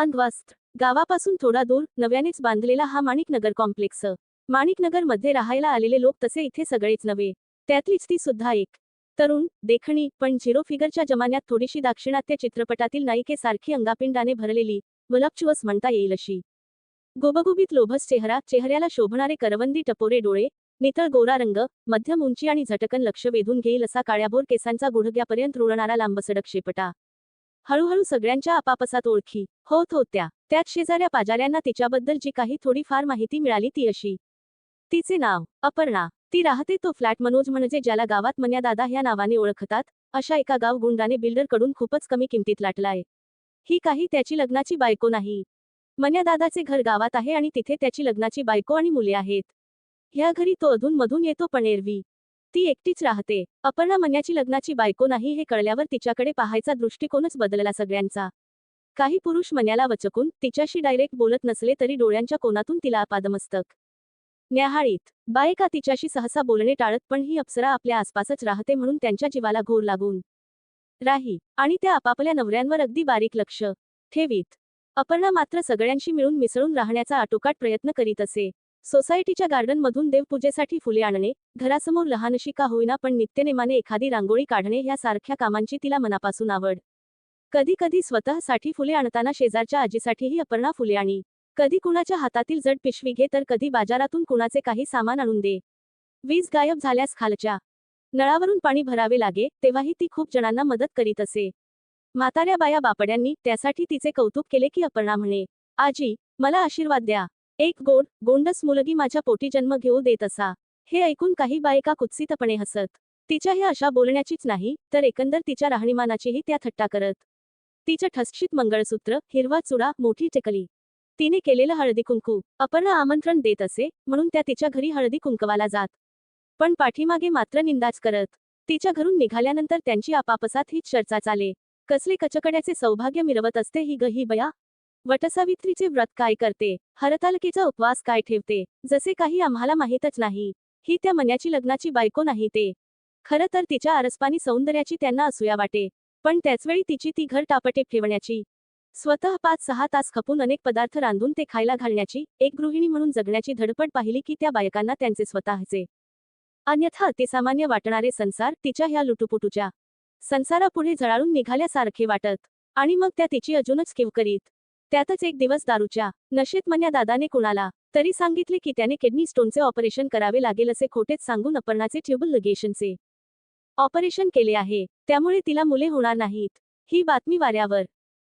अंधवास्त गावापासून थोडा दूर नव्यानेच बांधलेला हा माणिकनगर कॉम्प्लेक्स. माणिकनगरमध्ये राहायला आलेले लोक तसे इथे सगळेच नव्हे. त्यातलीच ती सुद्धा एक. तरुण देखणी पण झिरो फिगरच्या जमान्यात थोडीशी दाक्षिणात्य चित्रपटातील नायिकेसारखी अंगापिंडाने भरलेली वलपचुवस म्हणता येईल अशी. गोबगुबीत लोभस चेहरा चेहऱ्याला शोभणारे करवंदी टपोरे डोळे नितळ गोरा रंग मध्यम उंची आणि झटकन लक्ष वेधून घेईल असा काळ्याभोर केसांचा गुडघ्यापर्यंत रुळणारा लांबसडक शेपटा. हळूहळू सगळ्यांच्या आपापसात ओळखी. होत होत्या. त्यात शेजाऱ्या पाजाऱ्यांना तिच्याबद्दल जी काही थोडीफार माहिती मिळाली ती अशी. तिचे नाव अपर्णा. ती राहते तो फ्लॅट मनोज म्हणजे ज्याला गावात मन्यादादा ह्या नावाने ओळखतात. अशा एका गाव गुंडाने बिल्डरकडून खूपच कमी किमतीत लाटलाय ही काही त्याची लग्नाची बायको नाही. मन्यादादाचे घर गावात आहे आणि तिथे त्याची लग्नाची बायको आणि मुले आहेत. ह्या घरी तो अधून मधून येतो पण एरवी ती एकटीच राहते. अपर्णा मन्याची लग्नाची बायको नाही हे कळल्यावर तिच्याकडे पाहायचा दृष्टिकोनच बदलला सगळ्यांचा. काही पुरुष मन्याला वचकून तिच्याशी डायरेक्ट बोलत नसले तरी डोळ्यांच्या कोनातून तिला अपादमस्तक. न्याहाळीत बायका तिच्याशी सहसा बोलणे टाळत पण ही अप्सरा आपल्या आसपासच राहते म्हणून त्यांच्या जीवाला घोर लागून. राही आणि त्या आपापल्या नवऱ्यांवर अगदी बारीक लक्ष ठेवीत. अपर्णा मात्र सगळ्यांशी मिळून मिसळून राहण्याचा आटोकाट प्रयत्न करीत असे. सोसायटीच्या गार्डनमधून देवपूजेसाठी फुले आणणे घरासमोर लहानशी का होईना पण नित्यनेमाने एखादी रांगोळी काढणे यासारख्या सारख्या कामांची तिला मनापासून आवड. कधी कधी स्वतःसाठी फुले आणताना शेजारच्या आजीसाठीही अपर्णा फुले आणि. कधी कुणाच्या हातातील जड पिशवी घे तर कधी बाजारातून कुणाचे काही सामान आणून दे. वीज गायब झाल्यास खालच्या. नळावरून पाणी भरावे लागे तेव्हाही ती खूप जणांना मदत करीत असे. म्हाताऱ्या बाया बापड्यांनी त्यासाठी तिचे कौतुक केले की अपर्णा म्हणे आजी मला आशीर्वाद द्या. एक गोड गोंडस मुलगी माझ्या पोटी जन्म घेऊ देत असा. हे ऐकून काही बायका कुत्सितपणे हसत. तिच्या ह्या अशा बोलण्याचीच नाही तर एकंदर तिच्या राहणीमानाचीही त्या थट्टा करत. तिचं ठसक्षित मंगळसूत्र हिरवा चुडा मोठी टेकली. तिने केलेलं हळदी कुंकू. अपर्णा आमंत्रण देत असे म्हणून त्या तिच्या घरी हळदी कुंकवाला जात. पण पाठीमागे मात्र निंदाच करत. तिच्या घरून निघाल्यानंतर त्यांची आपापसात हीच चर्चा चाले. कसले कचकड्याचे सौभाग्य मिरवत असते ही गही बया वटसावित्रीचे व्रत काय करते? हरतालकेचा उपवास काय ठेवते? जसे काही आम्हाला माहीतच नाही. ही त्या मन्याची लग्नाची बायको नाही ते. खरं तर तिच्या आरसपानी सौंदर्याची त्यांना असूया वाटे. पण त्याचवेळी तिची ती घर टापटे ठेवण्याची. स्वतः पाच सहा तास खपून अनेक पदार्थ रांधून ते खायला घालण्याची एक गृहिणी म्हणून जगण्याची धडपड पाहिली की त्या बायकांना त्यांचे स्वतःचे. अन्यथा अतिसामान्य वाटणारे संसार तिच्या ह्या लुटुपुटूच्या. संसारापुढे झळाळून निघाल्यासारखे वाटत. आणि मग त्या तिची अजूनच किव करीत त्यातच एक दिवस दारूच्या नशेत मन्या दादाने कुणाला तरी सांगितले की त्याने किडनी स्टोनचे ऑपरेशन करावे लागेल असे खोटेच सांगून अपर्णाचे ट्युबल लगेशनचे ऑपरेशन केले आहे. त्यामुळे तिला मुले होणार नाहीत. ही बातमी वाऱ्यावर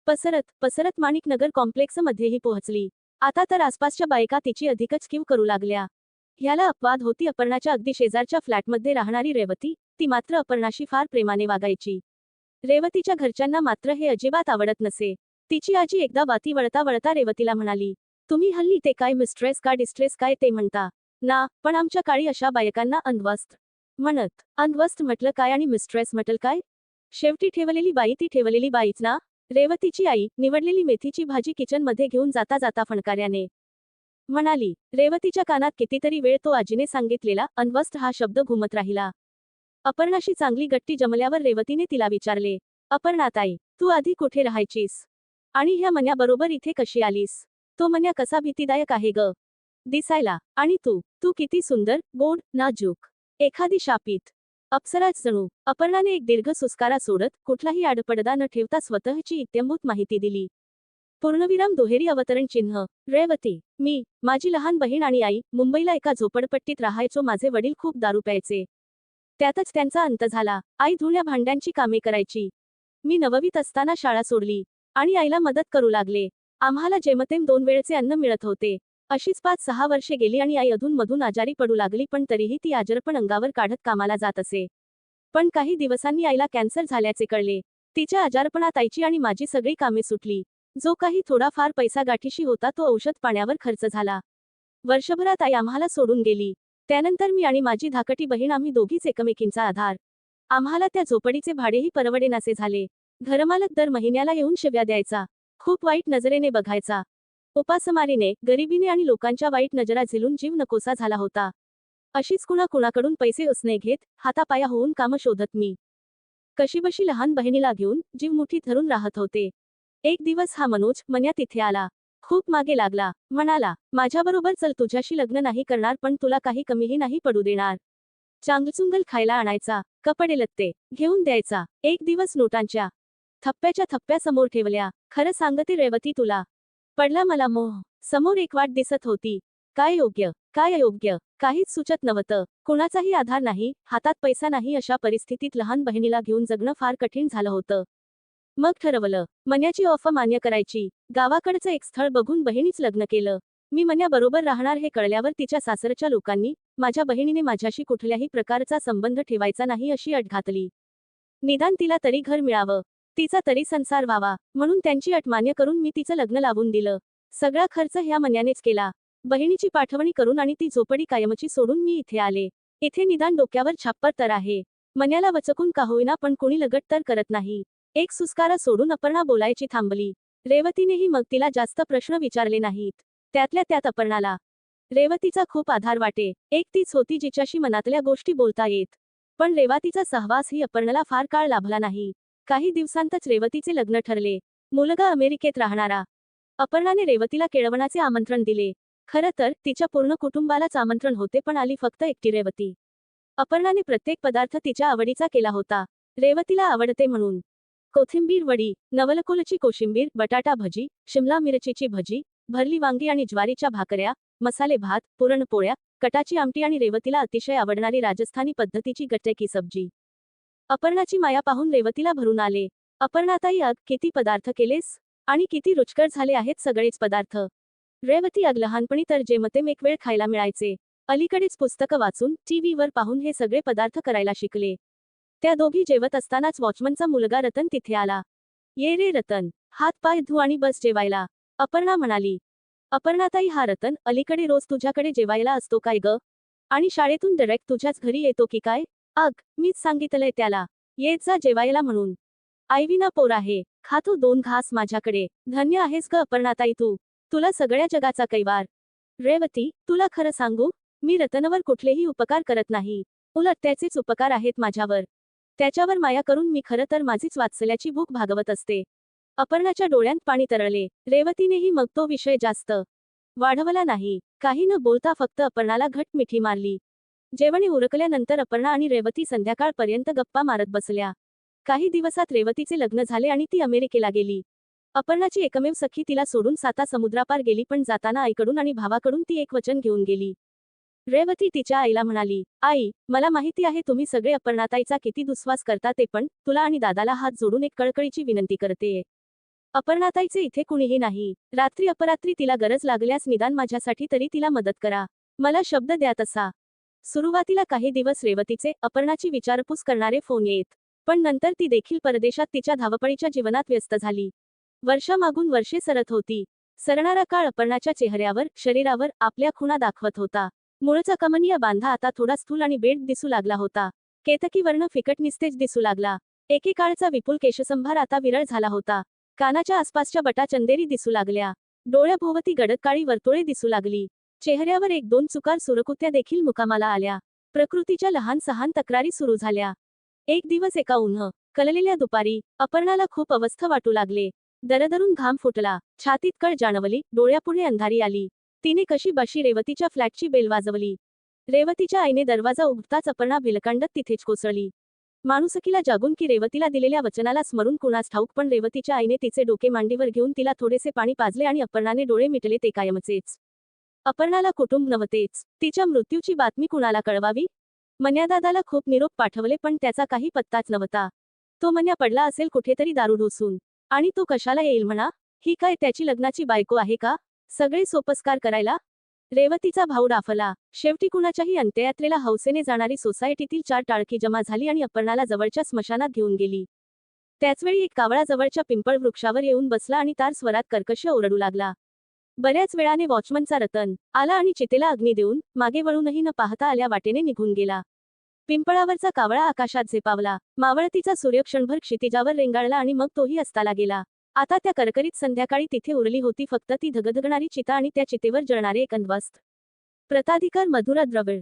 पसरत पसरत माणिकनगर कॉम्प्लेक्समध्येही पोहोचली. आता तर आसपासच्या बायका तिची अधिकच किव करू लागल्या. ह्याला अपवाद होती अपर्णाच्या अगदी शेजारच्या फ्लॅटमध्ये राहणारी रेवती ती मात्र अपर्णाशी फार प्रेमाने वागायची. रेवतीच्या घरच्यांना मात्र हे अजिबात आवडत नसे. तिची आजी एकदा बाती वळता वळता रेवतीला म्हणाली तुम्ही हल्ली ते काय मिस्ट्रेस का डिस्ट्रेस काय ते म्हणता? ना पण आमच्या काळी अशा बायकांना अंधवस्त म्हणत अंधवस्त म्हटलं काय आणि मिस्ट्रेस म्हटल काय? शेवटी ठेवलेली बाई ती ठेवलेली बाईच ना? रेवतीची आई निवडलेली मेथीची भाजी किचनमध्ये घेऊन जाता जाता फणकार्याने म्हणाली रेवतीच्या कानात कितीतरी वेळ तो आजीने सांगितलेला अन्वस्त हा शब्द घुमत राहिला. अपर्णाशी चांगली गट्टी जमल्यावर रेवतीने तिला विचारले अपर्णाताई तू आधी कुठे राहायचीस? आणि ह्या मन्याबरोबर इथे कशी आलीस? तो मन्या कसा भीतीदायक आहे ग? दिसायला. आणि तू? तू किती सुंदर गोड नाजूक. एखादी शापित. अप्सराच जणू. अपर्णाने एक दीर्घ सुस्कारा सोडत कुठलाही आडपडदा न ठेवता स्वतःची इत्यंभूत माहिती दिली. पूर्णविराम दुहेरी अवतरण चिन्ह. रेवती. मी माझी लहान बहीण आणि आई मुंबईला एका झोपडपट्टीत राहायचो. माझे वडील खूप दारू प्यायचे. त्यातच त्यांचा अंत झाला. आई धुण्या भांड्यांची कामे करायची. मी नववीत असताना शाळा सोडली. आणि आईला मदत करू लागले. आम्हाला जेमतेम दोन वेळचे अन्न मिळत होते. अशीच पाच सहा वर्षे गेली आणि आई अधूनमधून आजारी पडू लागली पण तरीही ती आजारपण अंगावर काढत कामाला जात असे. पण काही दिवसांनी आईला कॅन्सर झाल्याचे कळले. तिच्या आजारपणात आईची आणि माझी सगळी कामे सुटली. जो काही थोडाफार पैसा गाठीशी होता तो औषध पाण्यावर खर्च झाला. वर्षभरात आई आम्हाला सोडून गेली. त्यानंतर मी आणि माझी धाकटी बहीण आम्ही दोघीच एकमेकींचा आधार. आम्हाला त्या झोपडीचे भाडेही परवडेनासे झाले. घरमालक दर महिन्याला येऊन शिव्या द्यायचा. खूप वाईट नजरेने बघायचा. उपासमारीने गरिबीने आणि लोकांच्या वाईट नजरा झिलून जीव नकोसा झाला होता. अशीच कुणा कुणाकडून पैसे उसने घेत हातापाया होऊन कामं शोधत मी. कशीबशी लहान बहिणीला घेऊन जीव मुठी धरून राहत होते. एक दिवस हा मनोज मन्या तिथे आला. खूप मागे लागला. म्हणाला माझ्याबरोबर चल तुझ्याशी लग्न नाही करणार पण तुला काही कमीही नाही पडू देणार. चांगचुंगल खायला आणायचा. कपडे लत्ते घेऊन द्यायचा. एक दिवस नोटांच्या थप्प्याच्या थप्प्या समोर ठेवल्या. खरं सांगते रेवती तुला. पडला मला मोह. समोर एक वाट दिसत होती. काय योग्य? काय अयोग्य? काहीच सुचत नव्हतं. कुणाचाही आधार नाही हातात पैसा नाही अशा परिस्थितीत लहान बहिणीला घेऊन जगणं फार कठीण झालं होतं. मग ठरवलं. मन्याची ऑफ मान्य करायची. गावाकडचं एक स्थळ बघून बहिणीच लग्न केलं. मी मन्याबरोबर राहणार हे कळल्यावर तिच्या सासरच्या लोकांनी माझ्या बहिणीने माझ्याशी कुठल्याही प्रकारचा संबंध ठेवायचा नाही अशी अट घातली. निदान तिला तरी घर मिळावं. तिचा तरी संसार व्हावा म्हणून त्यांची अट मान्य करून मी तिचं लग्न लावून दिलं. सगळा खर्च ह्या मन्यानेच केला. बहिणीची पाठवणी करून आणि ती झोपडी कायमची सोडून मी इथे आले. इथे निदान डोक्यावर छाप्पर तर आहे. मन्याला वचकून का होईना पण कोणी लगट तर करत नाही. एक सुस्कारा सोडून अपर्णा बोलायची थांबली. रेवतीनेही मग तिला जास्त प्रश्न विचारले नाहीत. त्यातल्या त्यात अपर्णाला रेवतीचा खूप आधार वाटे. एक तीच होती जिच्याशी मनातल्या गोष्टी बोलता येत. पण रेवातीचा सहवास ही अपर्णाला फार काळ लाभला नाही. काही दिवसांतच रेवतीचे लग्न ठरले. मुलगा अमेरिकेत राहणारा. अपर्णाने रेवतीला केळवणाचे आमंत्रण दिले. खरं तर तिच्या पूर्ण कुटुंबालाच आमंत्रण होते पण आली फक्त एकटी रेवती. अपर्णाने प्रत्येक पदार्थ तिच्या आवडीचा केला होता. रेवतीला आवडते म्हणून. कोथिंबीर वडी नवलकोलची कोशिंबीर बटाटा भजी शिमला मिरचीची भजी भरली वांगी आणि ज्वारीच्या भाकऱ्या मसाले भात पुरणपोळ्या कटाची आमटी आणि रेवतीला अतिशय आवडणारी राजस्थानी पद्धतीची गट्टे की सब्जी. अपर्णाची माया पाहून रेवतीला भरून आले. अपर्णाताई अग किती पदार्थ केलेस? आणि किती रुचकर झाले आहेत सगळेच पदार्थ. रेवती अग लहानपणी तर जेमतेम एक वेळ खायला मिळायचे. अलीकडेच पुस्तकं वाचून टीव्हीवर पाहून हे सगळे पदार्थ करायला शिकले. त्या दोघी जेवत असतानाच वॉचमनचा मुलगा रतन तिथे आला. ये रे रतन हात पाय धु आणि बस जेवायला. अपर्णा म्हणाली. अपर्णाताई हा रतन अलीकडे रोज तुझ्याकडे जेवायला असतो काय ग? आणि शाळेतून डायरेक्ट तुझ्याच घरी येतो की काय? अग मीच सांगितलंय त्याला. येत जा जेवायला म्हणून. आईवीना पोर आहे. खातो दोन घास माझ्याकडे. धन्य आहेस ग अपर्णाताई तू. तुला सगळ्या जगाचा कैवार. रेवती तुला खरं सांगू मी रतनवर कुठलेही उपकार करत नाही. उलट त्याचेच उपकार आहेत माझ्यावर. त्याच्यावर माया करून मी खरं तर माझीच वाचल्याची भूक भागवत असते. अपर्णाच्या डोळ्यांत पाणी तरळले. रेवतीनेही मग तो विषय जास्त. वाढवला नाही. काही न बोलता फक्त अपर्णाला घट मिठी मारली. जेवणे उरकल्यानंतर अपर्णा आणि रेवती संध्याकाळपर्यंत गप्पा मारत बसल्या. काही दिवसात रेवतीचे लग्न झाले आणि ती अमेरिकेला गेली. अपर्णाची एकमेव सखी तिला सोडून साता समुद्रापार गेली पण जाताना आईकडून आणि भावाकडून ती एक वचन घेऊन गेली. रेवती तिच्या आईला म्हणाली आई मला माहिती आहे तुम्ही सगळे अपर्णाताईचा किती दुस्वास करता ते पण तुला आणि दादाला हात जोडून एक कळकळीची विनंती करते. अपर्णाताईचे इथे कुणीही नाही. रात्री अपरात्री तिला गरज लागल्यास निदान माझ्यासाठी तरी तिला मदत करा. मला शब्द द्या तसा. सुरुवातीला काही दिवस रेवतीचे अपर्णाची विचारपूस करणारे फोन येत पण नंतर ती देखील परदेशात तिच्या धावपळीच्या जीवनात व्यस्त झाली. वर्षामागून वर्षे सरत होती. सरणारा काळ अपर्णाच्या चेहऱ्यावर शरीरावर आपल्या खुणा दाखवत होता. मूळचा कमनीय बांधा आता थोडा स्थूल आणि बेड दिसू लागला होता. केतकी वर्ण फिकट निस्तेज दिसू लागला. एकेकाळचा विपुल केशसंभार आता विरळ झाला होता. कानाच्या आसपासच्या बटा चंदेरी दिसू लागल्या. डोळ्याभोवती गडद काळी वर्तुळे दिसू लागली. चेहऱ्यावर एक दोन चुकार सुरकुत्या देखील मुकामाला आल्या. प्रकृतीच्या लहान सहान तक्रारी सुरू झाल्या. एक दिवस एका उन्ह कललेल्या दुपारी अपर्णाला खूप अवस्थ वाटू लागले. दरदरून घाम फुटला. छातीत कळ जाणवली. डोळ्यापुढे अंधारी आली. तिने कशी बशी रेवतीच्या फ्लॅटची बेल वाजवली. रेवतीच्या आईने दरवाजा उघडताच अपर्णा भिलकांडत तिथेच कोसळली. माणुसकीला जागून की रेवतीला दिलेल्या वचनाला स्मरून कुणास ठाऊक पण रेवतीच्या आईने तिचे डोके मांडीवर घेऊन तिला थोडेसे पाणी पाजले आणि अपर्णाने डोळे मिटले ते कायमचेच. अपर्णाला कुटुंब नव्हतेच. तिच्या मृत्यूची बातमी कुणाला कळवावी? मन्यादादाला खूप निरोप पाठवले पण त्याचा काही पत्ताच नव्हता. तो मन्या पडला असेल कुठेतरी दारू ढोसून आणि तो कशाला येईल म्हणा? ही काय त्याची लग्नाची बायको आहे का? सगळे सोपस्कार करायला? रेवतीचा भाऊ डाफला शेवटी कुणाच्याही अंत्ययात्रेला हौसेने जाणारी सोसायटीतील चार टाळकी जमा झाली आणि अपर्णाला जवळच्या स्मशानात घेऊन गेली. त्याचवेळी एक कावळा जवळच्या पिंपळ वृक्षावर येऊन बसला आणि तार स्वरात कर्कश ओरडू लागला. बऱ्याच वेळाने वॉचमनचा रतन आला आणि चितेला अग्नी देऊन मागे वळूनही न पाहता आल्या वाटेने निघून गेला. पिंपळावरचा कावळा आकाशात झेपावला. मावळतीचा सूर्य क्षणभर क्षितिजावर रेंगाळला आणि मग तोही अस्ताला गेला. आता त्या करकरीत संध्याकाळी तिथे उरली होती फक्त ती धगधगणारी चिता आणि त्या चितेवर जळणारे एक अंधवस्त. प्रताधिकार मधुरा द्रविड